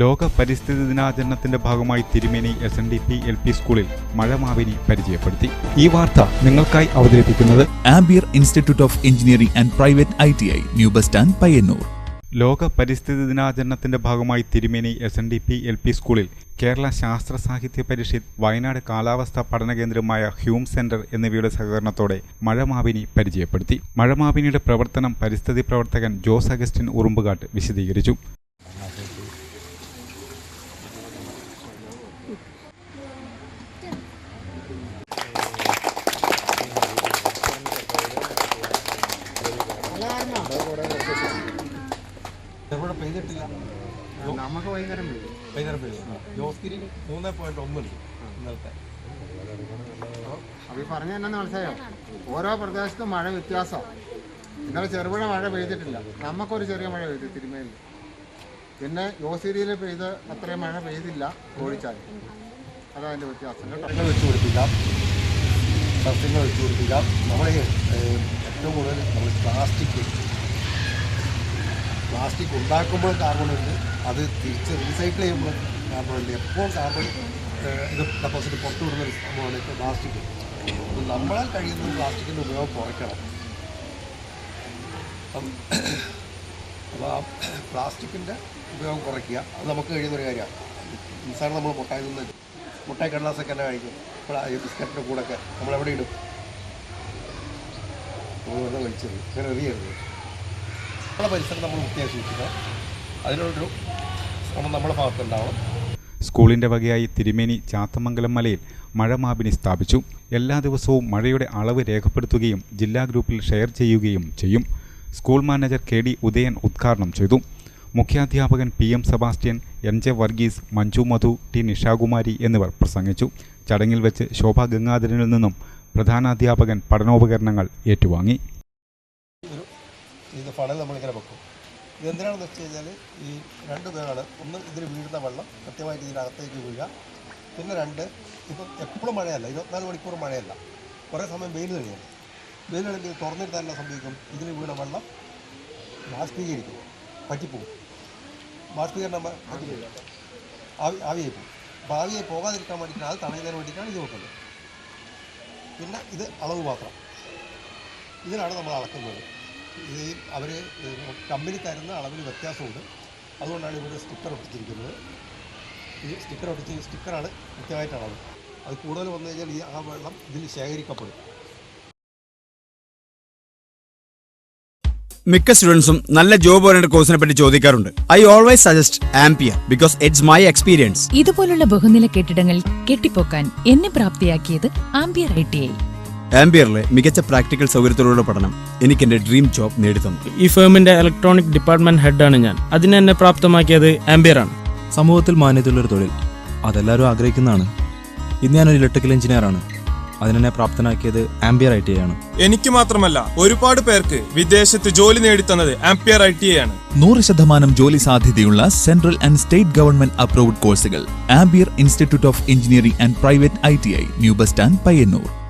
ലോക പരിസ്ഥിതി ദിനാചരണത്തിന്റെ ഭാഗമായി Thirumeni S N D P L P സ്കൂളിൽ മഴമാവിനി പരിചയപ്പെടുത്തി. ഈ വാർത്ത നിങ്ങൾക്കായി അവതരിപ്പിക്കുന്നത് Ampere institute of engineering and private I T I new bus stand Payyanur ലോക പരിസ്ഥിതി ദിനാചരണത്തിന്റെ ഭാഗമായി Thirumeni S N D P L P സ്കൂളിൽ കേരള ശാസ്ത്ര സാഹിത്യ പരിഷത്ത് വയനാട് കാലാവസ്ഥാ പഠന കേന്ദ്രമായ ഹ്യൂം സെന്റർ എന്നിവയുടെ സഹകരണത്തോടെ മഴമാവിനി പരിചയപ്പെടുത്തി. മഴമാവിനിയുടെ പ്രവർത്തനം പരിസ്ഥിതി പ്രവർത്തകൻ ജോസ് അഗസ്റ്റിൻ ഉറുമ്പുകാട്ട് വിശദീകരിച്ചു. ഇവിടെ പെയ്തിട്ടില്ല? നമുക്ക് വൈകുന്നേരം പെയ്യും. വൈകുന്നേരം പെയ്തു ജോസ്ഗിരി മൂന്ന് പോയിന്റ് ഒന്നുണ്ട് ഇന്നലത്തെ. അപ്പൊ ഈ പറഞ്ഞ എന്നാന്ന് മനസ്സിലായോ? ഓരോ പ്രദേശത്തും മഴ വ്യത്യാസം. ഇന്നലെ ചെറുപുഴ മഴ പെയ്തിട്ടില്ല. നമുക്കൊരു ചെറിയ മഴ പെയ്തു തിരുമേലിൽ പിന്നെ യോസിരിയിൽ പെയ്ത് അത്രയും മഴ പെയ്തില്ല ഓടിച്ചാൽ അതാ അതിന്റെ വ്യത്യാസം കേട്ടോ. വെച്ച് കൊടുക്കില്ല സസ്യങ്ങൾ വെച്ച് കൊടുക്കില്ല നമ്മൾ ഏറ്റവും കൂടുതൽ നമ്മൾ പ്ലാസ്റ്റിക് പ്ലാസ്റ്റിക് ഉണ്ടാക്കുമ്പോൾ കാർബൺ ഉണ്ട്. അത് തിരിച്ച് റീസൈക്കിൾ ചെയ്യുമ്പോൾ കാർബൺ ഉണ്ട്. എപ്പോൾ കാർബൺ ഇത് ഡെപ്പോസിറ്റ് പുറത്തു വിടുന്ന ഒരു സംഭവമാണ് ഇപ്പോൾ പ്ലാസ്റ്റിക് നമ്മളാൽ കഴിയുന്ന പ്ലാസ്റ്റിക്കിന്റെ ഉപയോഗം കുറയ്ക്കണം. അപ്പം അപ്പോൾ ആ പ്ലാസ്റ്റിക്കിന്റെ ഉപയോഗം കുറയ്ക്കുക. അത് നമുക്ക് കഴിയുന്ന ഒരു കാര്യമാണ്. നിസ്സാരം നമ്മൾ മുട്ടായി നിന്ന് മുട്ടായി കടലാസൊക്കെ തന്നെ കഴിക്കും. ഇപ്പോൾ ഈ ബിസ്ക്കറ്റിന്റെ കൂടെയൊക്കെ നമ്മളെവിടെ ഇടും? നമ്മൾ വെറുതെ കഴിച്ചത് ഇങ്ങനെ എറിയരുത്. നമ്മളെ പരിസരം നമ്മൾ വൃത്തിയായി സൂക്ഷിക്കണം. അതിനുള്ളൊരു ശ്രമം നമ്മുടെ ഭാഗത്തുണ്ടാവണം സ്കൂളിന്റെ വകയായി തിരുമേനി ചാത്തമംഗലം മലയിൽ മഴമാപിനി സ്ഥാപിച്ചു. എല്ലാ ദിവസവും മഴയുടെ അളവ് രേഖപ്പെടുത്തുകയും ജില്ലാ ഗ്രൂപ്പിൽ ഷെയർ ചെയ്യുകയും ചെയ്യും. School manager K D Udayan ഉദ്ഘാടനം ചെയ്തു. മുഖ്യാധ്യാപകൻ P M Sebastian N J Varghese Manju Madhu T Nishakumari എന്നിവർ പ്രസംഗിച്ചു. ചടങ്ങിൽ വെച്ച് ശോഭാ ഗംഗാധരനിൽ നിന്നും പ്രധാനാധ്യാപകൻ പഠനോപകരണങ്ങൾ ഏറ്റുവാങ്ങി. ഇത് ഫണൽ നമ്മളിങ്ങനെ വെക്കും. ഇതെന്തിനാണെന്ന് വെച്ച് കഴിഞ്ഞാൽ ഈ രണ്ട് ഉപയോഗമാണ് ഒന്ന് ഇതിൽ വീഴുന്ന വെള്ളം കൃത്യമായിട്ട് ഇതിനകത്തേക്ക് വീഴുക. പിന്നെ രണ്ട് ഇപ്പം എപ്പോഴും മഴയല്ല ഇരുപത്തിനാല് മണിക്കൂർ മഴയല്ല. കുറേ സമയം വെയിൽ തെളിയുന്നു വെയിൽ തെളിഞ്ഞ് തുറന്നിരുത്താൻ എന്നാ സംഭവിക്കും? ഇതിൽ വീണ വെള്ളം ബാഷ്പീകരിക്കും പറ്റിപ്പോവും. ബാഷ്പീകരണം പ- പറ്റിപ്പോവും. ആവി ആവിയായി പോകും അപ്പോൾ ആവിയായി പോകാതിരിക്കാൻ വേണ്ടിയിട്ടാണ് അത് തടയുന്നതിന് വേണ്ടിയിട്ടാണ് ഇത് വെക്കുന്നത്. പിന്നെ ഇത് അളവ് പാത്രം ഇതിനാണ് നമ്മൾ അളക്കുന്നത്. ഇത് അവർ കമ്പനി തരുന്ന അളവിൽ വ്യത്യാസമുണ്ട്. അതുകൊണ്ടാണ് ഇവിടെ സ്റ്റിക്കർ ഒട്ടിച്ചിരിക്കുന്നത്. ഈ സ്റ്റിക്കർ ഒട്ടിച്ച് സ്റ്റിക്കറാണ് കൃത്യമായിട്ട് അളവ് അത് കൂടുതൽ വന്നു കഴിഞ്ഞാൽ ഈ ആ വെള്ളം ഇതിൽ ശേഖരിക്കപ്പെടും. മിക്ക സ്റ്റുഡൻസും നല്ല ജോബ് ഓറിയന്റ് കോഴ്സിനെ പറ്റി ചോദിക്കാറുണ്ട്. I always suggest Ampere because it's my experience. ഇതുപോലുള്ള ബഹുനില കെട്ടിടങ്ങൾ കെട്ടിപ്പോക്കാൻ എന്നെ പ്രാപ്തിയാക്കിയത് ആംപിയർ ഐ ടി ഐ. ആംപിയറിലെ മികച്ച പ്രാക്ടിക്കൽ സൗകര്യത്തോടുള്ള പഠനം എനിക്ക് എന്റെ ഡ്രീം ജോബ് നേടിത്തന്നു. ഈ ഫേമിന്റെ ഇലക്ട്രോണിക് ഡിപ്പാർട്ട്മെന്റ് ഹെഡാണ് ഞാൻ. അതിനെ എന്നെ പ്രാപ്തമാക്കിയത് ആംബിയർ ആണ് സമൂഹത്തിൽ മാന്യതയുള്ളൊരു തൊഴിൽ. അതെല്ലാവരും ആഗ്രഹിക്കുന്നതാണ്. ഇന്ന് ഞാനൊരു ഇലക്ട്രിക്കൽ എഞ്ചിനീയർ ആണ് അതിനെ പ്രാപ്തനാക്കിയത് ആംബിയർ ഐ ടി ആണ്. എനിക്ക് മാത്രമല്ല ഒരുപാട് പേർക്ക് വിദേശത്ത് ജോലി നേടിത്തന്നത് ആംബിയർ ഐ ടി ആണ്. നൂറ് ശതമാനം ജോലി സാധ്യതയുള്ള central and state government approved കോഴ്സുകൾ Ampere institute of engineering and private I T I new bus stand Payyanur.